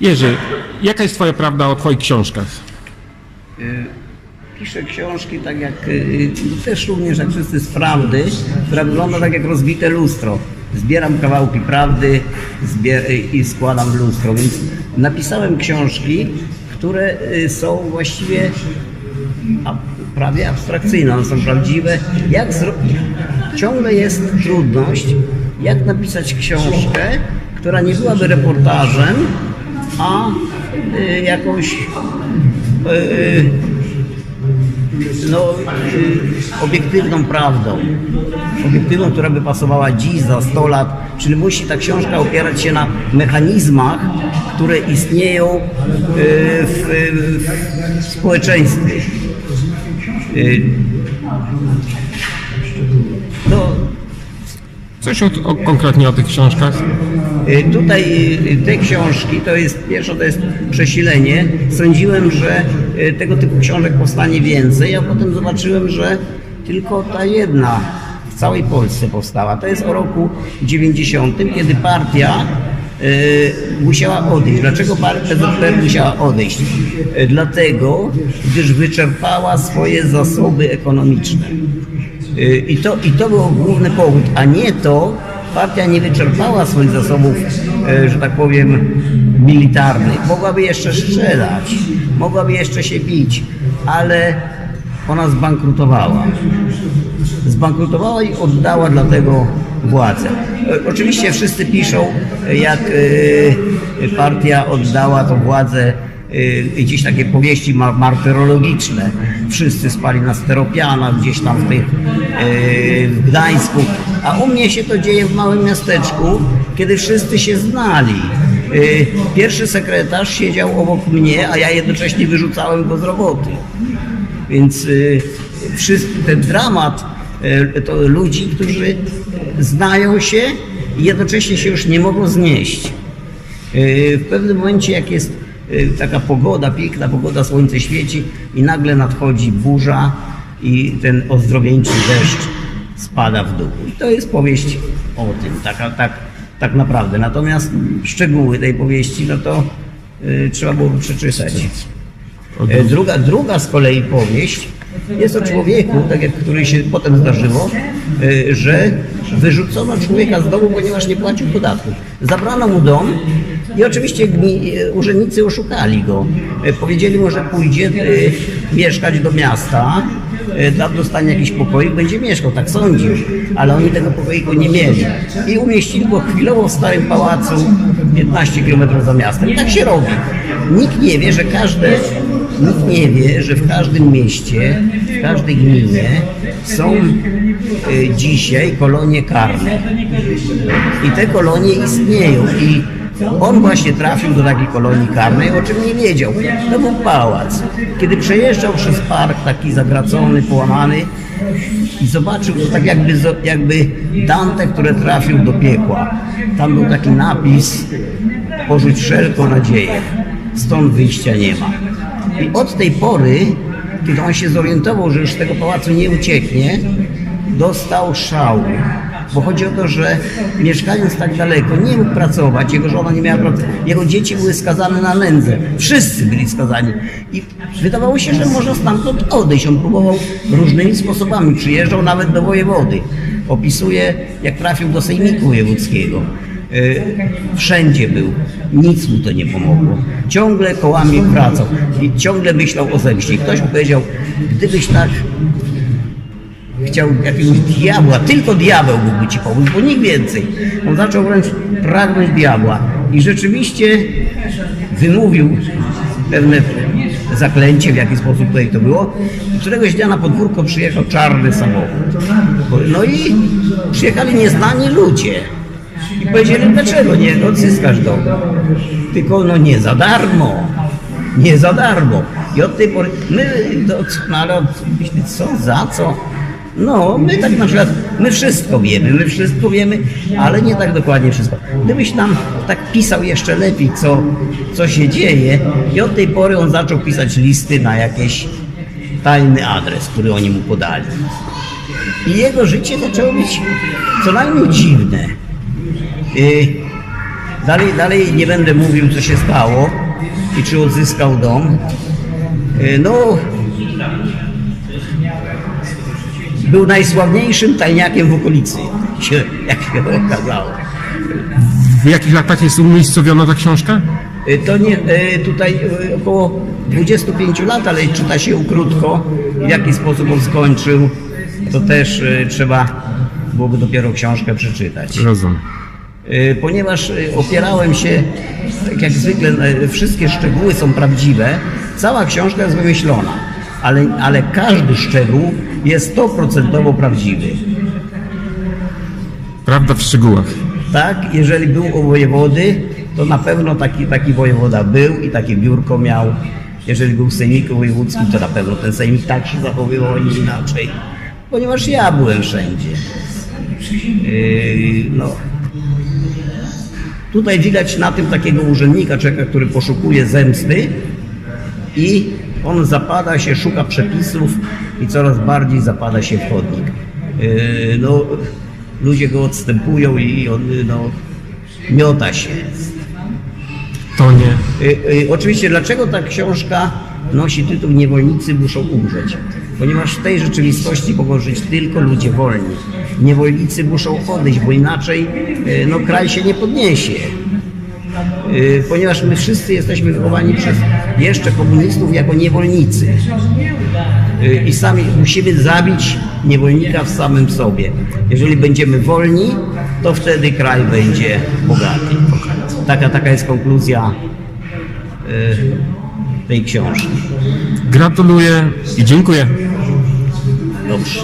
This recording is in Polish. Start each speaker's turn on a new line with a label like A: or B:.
A: Jerzy, jaka jest twoja prawda o twoich książkach?
B: Piszę książki tak jak, y, no też również jak wszyscy z prawdy, która wygląda tak jak rozbite lustro. Zbieram kawałki prawdy i składam lustro, więc napisałem książki, które y, są właściwie prawie abstrakcyjne, one są prawdziwe. Jak. Ciągle jest trudność, jak napisać książkę, która nie byłaby reportażem, a y, jakąś y, no, y, obiektywną prawdą. Obiektywną, która by pasowała dziś, za 100 lat. Czyli musi ta książka opierać się na mechanizmach, które istnieją y, w, w społeczeństwie. Y, No,
A: Coś o, o, konkretnie o tych książkach?
B: Y, Tutaj y, te książki, to jest pierwsze to jest przesilenie. Sądziłem, że y, tego typu książek powstanie więcej, a potem zobaczyłem, że tylko ta jedna w całej Polsce powstała. To jest o roku 90, kiedy partia musiała odejść. Dlaczego partia PZPR musiała odejść? Dlatego, gdyż wyczerpała swoje zasoby ekonomiczne. Y, I to, I to był główny powód, a nie to, partia nie wyczerpała swoich zasobów, e, że tak powiem, militarnych. Mogłaby jeszcze strzelać, mogłaby jeszcze się bić, ale ona zbankrutowała. Zbankrutowała i oddała dlatego władzę. E, Oczywiście wszyscy piszą, e, jak partia oddała tą władzę gdzieś takie powieści ma- martyrologiczne. Wszyscy spali na steropianach, gdzieś tam w tych y, w Gdańsku. A u mnie się to dzieje w małym miasteczku, kiedy wszyscy się znali. Y, Pierwszy sekretarz siedział obok mnie, a ja jednocześnie wyrzucałem go z roboty. Więc y, ten dramat y, to ludzi, którzy znają się i jednocześnie się już nie mogą znieść. Y, W pewnym momencie, jak jest y, taka pogoda, piękna pogoda, słońce świeci i nagle nadchodzi burza i ten ozdrowieńczy deszcz spada w dół. I to jest powieść o tym, taka, tak, tak naprawdę. Natomiast szczegóły tej powieści, no to y, trzeba byłoby przeczytać. E, Druga, druga z kolei powieść jest o człowieku, tak jak który się potem zdarzyło, e, że wyrzucono człowieka z domu, ponieważ nie płacił podatków. Zabrano mu dom i oczywiście e, urzędnicy oszukali go. E, Powiedzieli mu, że pójdzie e, mieszkać do miasta, tam dostanie jakiś pokoik, będzie mieszkał, tak sądził, ale oni tego pokoiku nie mieli. I umieścili go chwilowo w starym pałacu 15 km za miastem. I tak się robi. Nikt nie wie, że każde Nikt nie wie, że w każdym mieście, w każdej gminie są dzisiaj kolonie karne. I te kolonie istnieją. I on właśnie trafił do takiej kolonii karnej, o czym nie wiedział. To był pałac. Kiedy przejeżdżał przez park, taki zagracony, połamany, i zobaczył to tak jakby, jakby Dante, który trafił do piekła. Tam był taki napis, porzuć wszelką nadzieję, stąd wyjścia nie ma. I od tej pory, kiedy on się zorientował, że już z tego pałacu nie ucieknie, dostał szału. Bo chodzi o to, że mieszkając tak daleko nie mógł pracować, jego żona nie miała pracy, jego dzieci były skazane na nędzę. Wszyscy byli skazani. I wydawało się, że może stamtąd odejść. On próbował różnymi sposobami, przyjeżdżał nawet do wojewody. Opisuje, jak trafił do sejmiku wojewódzkiego. Y, Wszędzie był, nic mu to nie pomogło. Ciągle kołami wracał i ciągle myślał o zemście. Ktoś mu powiedział, gdybyś tak chciał jakiegoś diabła, tylko diabeł mógłby ci pomóc, bo nikt więcej. On zaczął wręcz pragnąć diabła i rzeczywiście wymówił pewne zaklęcie, w jaki sposób tutaj to było. Któregoś dnia na podwórko przyjechał czarny samochód. No i przyjechali nieznani ludzie. I powiedzieli, dlaczego nie odzyskasz dom? Tylko no nie za darmo. Nie za darmo. I od tej pory, my, to, no myślę, co, za co? No, my tak na przykład, my wszystko wiemy, my wszystko wiemy, ale nie tak dokładnie wszystko. Gdybyś nam tak pisał jeszcze lepiej, co, co się dzieje i od tej pory on zaczął pisać listy na jakiś tajny adres, który oni mu podali. I jego życie zaczęło być co najmniej dziwne. Y, Dalej, dalej nie będę mówił, co się stało i czy odzyskał dom. Y, No, był najsławniejszym tajniakiem w okolicy, jak się okazało.
A: W jakich latach jest umiejscowiona ta książka?
B: Y, To nie, y, tutaj y, około 25 lat, ale czyta się krótko. W jaki sposób on skończył, to też trzeba byłoby dopiero książkę przeczytać.
A: Rozumiem.
B: Ponieważ opierałem się, tak jak zwykle, wszystkie szczegóły są prawdziwe, cała książka jest wymyślona, ale, ale każdy szczegół jest 100% prawdziwy.
A: Prawda w szczegółach.
B: Tak, jeżeli był u wojewody, to na pewno taki, taki wojewoda był i takie biurko miał. Jeżeli był w sejmiku wojewódzkim, to na pewno ten sejmik tak się zachowywał, nie inaczej. Ponieważ ja byłem wszędzie. Yy, no. Tutaj widać na tym takiego urzędnika, człowieka, który poszukuje zemsty i on zapada się, szuka przepisów i coraz bardziej zapada się w chodnik. Yy, no, ludzie go odstępują i on no, miota się.
A: To nie.
B: Y, y, oczywiście, dlaczego ta książka nosi tytuł Niewolnicy muszą umrzeć? Ponieważ w tej rzeczywistości mogą żyć tylko ludzie wolni. Niewolnicy muszą odejść, bo inaczej no, kraj się nie podniesie. Y, Ponieważ my wszyscy jesteśmy wychowani przez jeszcze komunistów jako niewolnicy. Y, I sami musimy zabić niewolnika w samym sobie. Jeżeli będziemy wolni, to wtedy kraj będzie bogaty. Taka, taka jest konkluzja y, tej książki.
A: Gratuluję i dziękuję.
B: Dobrze.